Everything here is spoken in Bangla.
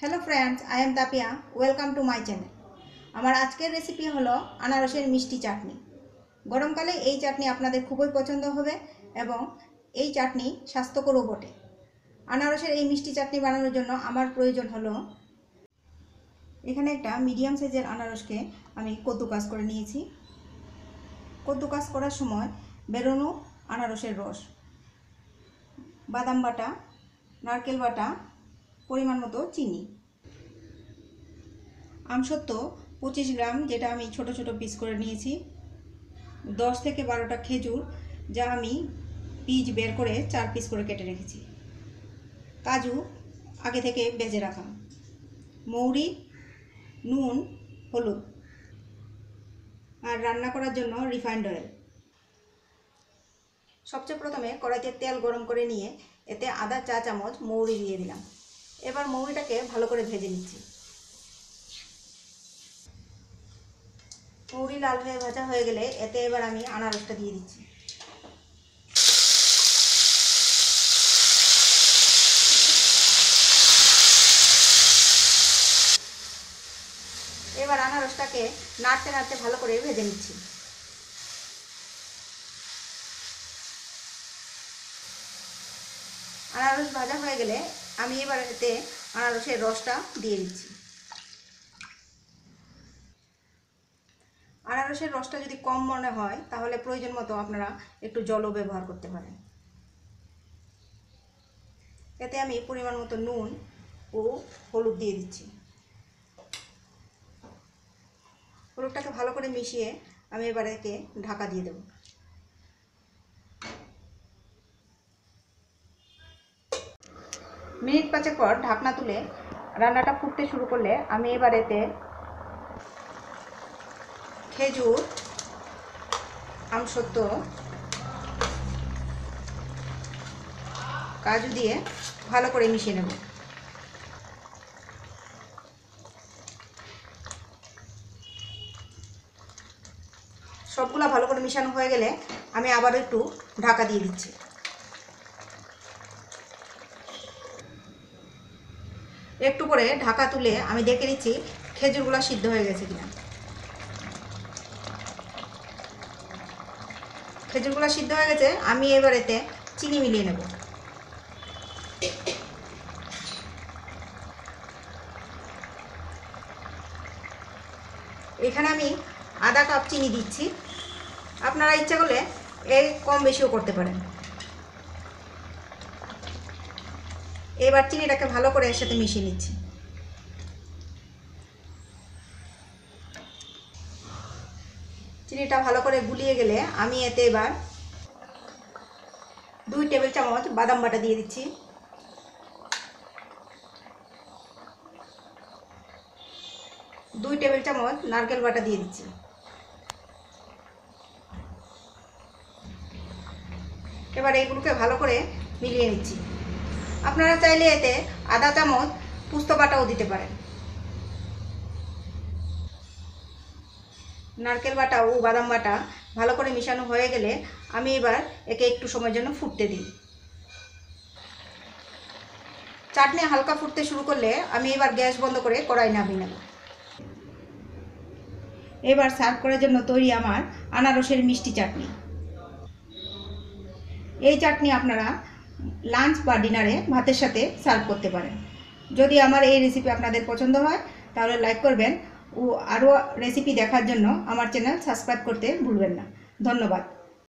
Hello friends I am Tapiya welcome to my channel আমার আজকের রেসিপি হলো আনারসের মিষ্টি চাটনি। গরমকালে এই চাটনি আপনাদের খুবই পছন্দ হবে এবং এই চাটনি স্বাস্থ্যকরও বটে। আনারসের এই মিষ্টি চাটনি বানানোর জন্য আমার প্রয়োজন হলো এখানে একটা মিডিয়াম সাইজের আনারসকে আমি কদ্দুকাস করে নিয়েছি। কদ্দুকাস করার সময় বেরোনো আনারসের রস, বাদাম বাটা, নারকেল বাটা পরিমাণ মতো চিনি। আমসত্ব পঁচিশ গ্রাম, যেটা আমি ছোট ছোট পিস করে নিয়েছি। দশ থেকে বারোটা খেজুর, যা আমি বীজ বের করে চার পিস করে কেটে রেখেছি। কাজু আগে থেকে বেজে রাখা। মৌরি, নুন, হলুদ। আর রান্না করার জন্য রিফাইন্ড অয়েল সবচেয়ে প্রথমে কড়াইতে তেল গরম করে নিয়ে এতে আদা চা চামচ মৌরি দিয়ে দিলাম। এবার মৌরিটাকে ভালো করে ভেজে নিচ্ছি। মৌরি লাল হয়ে ভাজা হয়ে গেলে এতে এবার আমি আনারসটা দিয়ে দিচ্ছি। এবার আনারসটাকে নাড়তে নাড়তে ভালো করে ভেজে নিচ্ছি। আনারস ভাজা হয়ে গেলে আমি এবার এতে আনারসের রসটা দিয়ে দিচ্ছি। আনারসের রসটা যদি কম মনে হয়, তাহলে প্রয়োজন মতো আপনারা একটু জলও ব্যবহার করতে পারেন। এতে আমি পরিমাণ মতো নুন ও হলুদ দিয়ে দিচ্ছি। হলুদটাকে ভালো করে মিশিয়ে আমি এবার একে ঢাকা দিয়ে দেবো। মিনিট পাঁচেক পর ঢাকনা তুলে রান্নাটা ফুটতে শুরু করলে আমি এবার এতে খেজুর আমসত্ব কাজু দিয়ে ভালো করে মিশিয়ে নেব। সবগুলা ভালো করে মিশানো হয়ে গেলে আমি আবার একটু ঢাকা দিয়ে দিচ্ছি। একটু পরে ঢাকা তুলে আমি দেখে নিচ্ছি খেজুরগুলো সিদ্ধ হয়ে গেছে কিনা। খেজুরগুলো সিদ্ধ হয়ে গেছে, আমি এবার এতে চিনি মিলিয়ে নেব। এখানে আমি আধা কাপ চিনি দিচ্ছি। আপনারা ইচ্ছা করলে এর কম বেশিও করতে পারেন। এবার চিনিটাকে ভালো করে এর সাথে মিশিয়ে নিচ্ছি। চিনিটা ভালো করে গুলিয়ে গেলে আমি এতে এবার দুই টেবিল চামচ বাদাম বাটা দিয়ে দিচ্ছি। দুই টেবিল চামচ নারকেল বাটা দিয়ে দিচ্ছি। এবার এইগুলোকে ভালো করে মিলিয়ে নিচ্ছি। আপনারা চাইলে এতে আধা চামচ পুস্ত বাটাও দিতে পারেন। নারকেল বাটা ও বাদাম বাটা ভালো করে মিশানো হয়ে গেলে আমি এবার একে একটু সময়ের জন্য ফুটতে দিই। চাটনি হালকা ফুটতে শুরু করলে আমি এবার গ্যাস বন্ধ করে কড়াই নামিয়ে নেব। এবার সার্ভ করার জন্য তৈরি আমার আনারসের মিষ্টি চাটনি। এই চাটনি আপনারা লাঞ্চ বা ডিনারে ভাতের সাথে সার্ভ করতে পারেন। যদি আমার এই রেসিপি আপনাদের পছন্দ হয়, তাহলে লাইক করবেন। ও আরও রেসিপি দেখার জন্য আমার চ্যানেল সাবস্ক্রাইব করতে ভুলবেন না। ধন্যবাদ।